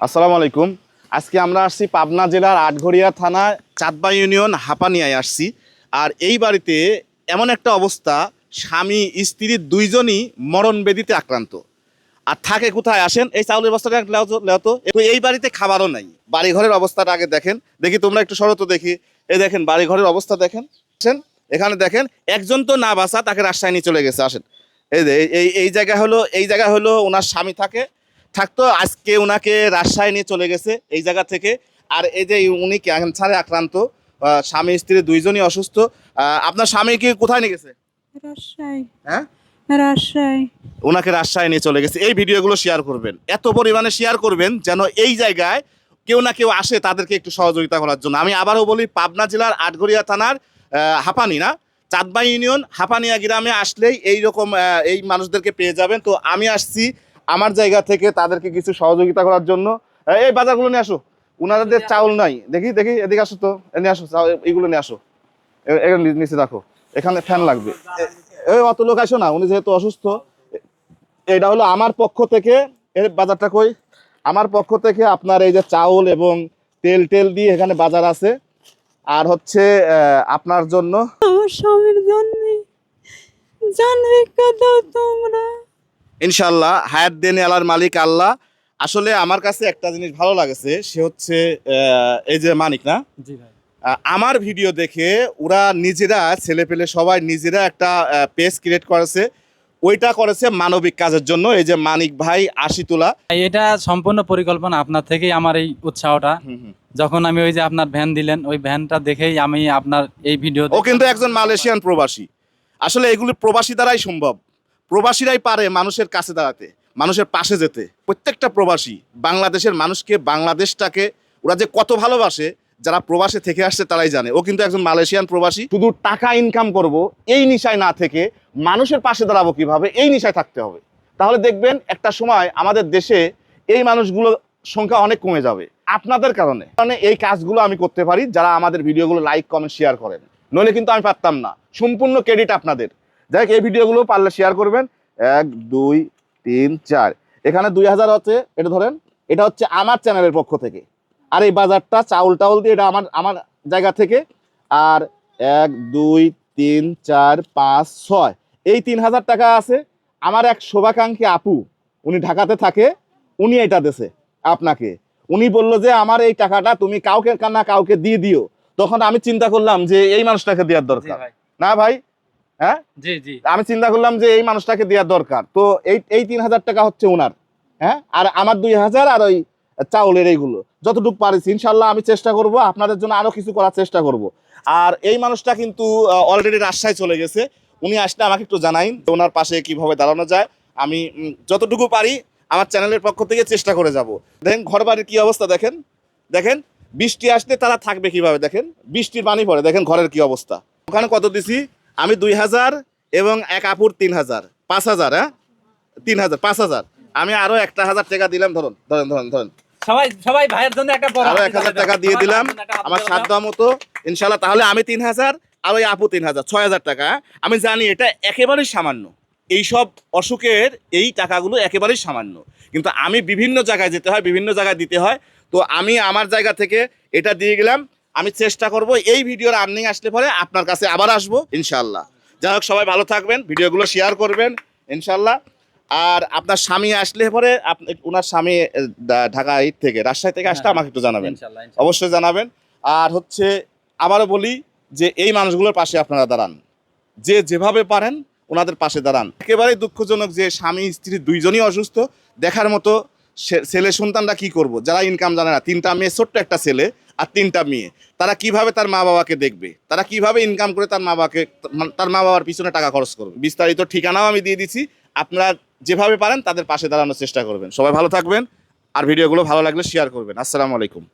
আসসালামু আলাইকুম। আজকে আমরা আসছি পাবনা জেলার আটঘরিয়া থানা চাঁদবা ইউনিয়ন হাপানিয়ায় আসছি। আর এই বাড়িতে এমন একটা অবস্থা, স্বামী, স্ত্রী দুইজনই মরণ বেদিতে আক্রান্ত। আর থাকে কোথায় আসেন? এই চাউলের বস্তাটা তো এই বাড়িতে খাবারও নাই। বাড়ি ঘরের অবস্থাটা আগে দেখেন। দেখি তোমরা একটু শরত দেখি। এই দেখেন বাড়ি ঘরের অবস্থা দেখেন। এখানে দেখেন, একজন তো না বাসা তাকে রাজশাহী নিয়ে চলে গেছে। আসেন। এই- এই এই জায়গা হলো, এই জায়গা হলো ওনার স্বামী থাকে। থাকতো আজকে ওনাকে রাজশাহী নিয়ে চলে গেছে এই জায়গা থেকে। আর এই যে উনি ক্যান্সারে আক্রান্ত স্বামী স্ত্রী দুইজনই অসুস্থ আপনার স্বামী কি কোথায় নিয়ে গেছে? রাজশাহী। হ্যাঁ? রাজশাহী। ওনাকে রাজশাহী নিয়ে চলে গেছে। এই ভিডিওগুলো শেয়ার করবেন। এত পরিমাণে শেয়ার করবেন যেন এই জায়গায় কেউ না কেউ আসে তাদেরকে একটু সহযোগিতা করার জন্য। আমি আবারও বলি পাবনা জেলার আটঘরিয়া থানার হাপানি না চাঁদবা ইউনিয়ন হাপানিয়া গ্রামে আসলেই এই রকম এই মানুষদেরকে পেয়ে যাবেন। তো আমি আসছি আমার জায়গা থেকে তাদেরকে কিছু সহযোগিতা করার জন্য। এই বাজারগুলো নিয়ে আসো। উনাদের চাউল নাই। দেখি দেখি, এদিকে আসো তো। নিয়ে আসো এইগুলো নিয়ে আসো। নিচে রাখো। এখানে ফ্যান লাগবে। অত লোক আসো না, উনি যেহেতু অসুস্থ। এটা হলো আমার পক্ষ থেকে। এর বাজারটা কই? আমার পক্ষ থেকে আপনার এই যে চাউল এবং তেল টেল দিয়ে এখানে বাজার আছে। আর হচ্ছে আপনার জন্য আমার স্বামীর জন্য জান ভিক্ষা দাও তোমরা ইনশাল্লাহ হায়াত দেন আলার মালিক আল্লাহ। আসলে আমার কাছে একটা জিনিস ভালো লাগেছে সে হচ্ছে এই যে মানিক না? জি ভাই। আহ, আমার ভিডিও দেখে ওরা নিজেরা ছেলে পেলে সবাই নিজেরা একটা পেজ ক্রিয়েট করেছে। ওইটা করেছে মানবিক কাজের জন্য এই যে মানিক ভাই আশি তোলা এটা সম্পূর্ণ পরিকল্পনা আপনার থেকেই আমার এই উৎসাহটা। যখন আমি ওই যে আপনার ভ্যান দিলেন ওই ভ্যানটা দেখেই আমি আপনার এই ভিডিও ও কিন্তু একজন মালয়েশিয়ান প্রবাসী। আসলে এগুলি প্রবাসী দ্বারাই সম্ভব। প্রবাসীরাই পারে মানুষের কাছে দাঁড়াতে, মানুষের পাশে যেতে। প্রত্যেকটা প্রবাসী বাংলাদেশের মানুষকে, বাংলাদেশটাকে, ওরা যে কত ভালোবাসে, যারা প্রবাসে থেকে আসছে তারাই জানে। ও কিন্তু একজন মালয়েশিয়ান প্রবাসী। শুধু টাকা ইনকাম করব, এই নিশায় না থেকে মানুষের পাশে দাঁড়াবো কীভাবে, এই নিশায় থাকতে হবে। তাহলে দেখবেন একটা সময় আমাদের দেশে এই মানুষগুলো সংখ্যা অনেক কমে যাবে। আপনাদের কারণে। কারণে এই কাজগুলো আমি করতে পারি, যারা আমাদের ভিডিওগুলো লাইক কমেন্ট শেয়ার করেন। নইলে কিন্তু আমি পারতাম না। সম্পূর্ণ ক্রেডিট আপনাদের। যাই হোক, এই ভিডিওগুলো পারলে শেয়ার করবেন। এক দুই তিন চার। এখানে দুই হাজার হচ্ছে এটা ধরেন এটা হচ্ছে আমার চ্যানেলের পক্ষ থেকে। আর এই বাজারটা চাউল টাউল দিয়ে এটা আমার আমার জায়গা থেকে। আর এক দুই তিন চার পাঁচ ছয়। এই তিন হাজার টাকা আছে। আমার এক শোভাকাঙ্ক্ষী আপু উনি ঢাকাতে থাকে উনি এটা দেছে আপনাকে। উনি বলল যে আমার এই টাকাটা তুমি কাউকে না কাউকে দিয়ে দিও। তখন আমি চিন্তা করলাম যে এই মানুষটাকে দেওয়ার দরকার। না ভাই হ্যাঁ? জি জি। আমি চিন্তা করলাম যে এই মানুষটাকে দেওয়ার দরকার। তো এই এই তিন হাজার টাকা হচ্ছে ওনার হ্যাঁ? আর আমার দুই হাজার আর ওই চাউলের এইগুলো। যতটুকু পারিছি ইনশাল্লাহ আমি চেষ্টা করব আপনাদের জন্য আরও কিছু করার চেষ্টা করব। আর এই মানুষটা কিন্তু অলরেডি রাজশাহী চলে গেছে। উনি আসলে আমাকে একটু জানাইন ওনার পাশে কীভাবে দাঁড়ানো যায়। আমি যতটুকু পারি আমার চ্যানেলের পক্ষ থেকে চেষ্টা করে যাব। দেখেন ঘর বাড়ির কি অবস্থা দেখেন। দেখেন বৃষ্টি আসলে তারা থাকবে কীভাবে দেখেন? বৃষ্টির পানি পড়ে দেখেন ঘরের কি অবস্থা। ওখানে কত দিছি? আমি দুই হাজার এবং এক আপুর তিন হাজার। পাঁচ হাজার হ্যাঁ? তিন হাজার পাঁচ হাজার। আমি আরও একটা হাজার টাকা দিলাম ধরুন ধরেন ধরেন ধরেন। সবাই সবাই ভাইয়ের জন্য একটা আরও এক হাজার টাকা দিয়ে দিলাম আমার সাধ্য মতো ইনশাল্লাহ তাহলে আমি তিন হাজার আর ওই আপু তিন হাজার ছয় হাজার টাকা? আমি জানি এটা একেবারেই সামান্য। এইসব অসুখের এই টাকাগুলো একেবারেই সামান্য। কিন্তু আমি বিভিন্ন জায়গায় যেতে হয় বিভিন্ন জায়গায় দিতে হয়। তো আমি আমার জায়গা থেকে এটা দিয়ে গেলাম আমি চেষ্টা করব এই ভিডিওর আর্নিং আসলে পরে আপনার কাছে আবার আসব ইনশাল্লাহ যাই হোক সবাই ভালো থাকবেন ভিডিওগুলো শেয়ার করবেন ইনশাল্লাহ আর আপনার স্বামী আসলে পরে আপনি ওনার স্বামী ঢাকা ঢাকায় থেকে রাজশাহী থেকে আসলে হ্যাঁ। আমাকে একটু জানাবেন। অবশ্যই জানাবেন। আর হচ্ছে আবারও বলি যে এই মানুষগুলোর পাশে আপনারা দাঁড়ান। যে যেভাবে পারেন ওনাদের পাশে দাঁড়ান। একেবারেই দুঃখজনক যে স্বামী স্ত্রী দুইজনই অসুস্থ। দেখার মতো সে- ছেলে সন্তানরা কি করব? যারা ইনকাম জানে না তিনটা মেয়ে ছোট্ট একটা ছেলে। আর তিনটা মেয়ে। তারা কীভাবে তার মা বাবাকে দেখবে? তারা কীভাবে ইনকাম করে তার মা বাবাকে তার মা বাবার পিছনে টাকা খরচ করবে? বিস্তারিত ঠিকানাও আমি দিয়ে দিচ্ছি। আপনারা যেভাবে পারেন তাদের পাশে দাঁড়ানোর চেষ্টা করবেন। সবাই ভালো থাকবেন। আর ভিডিওগুলো ভালো লাগলে শেয়ার করবেন। আসসালামু আলাইকুম।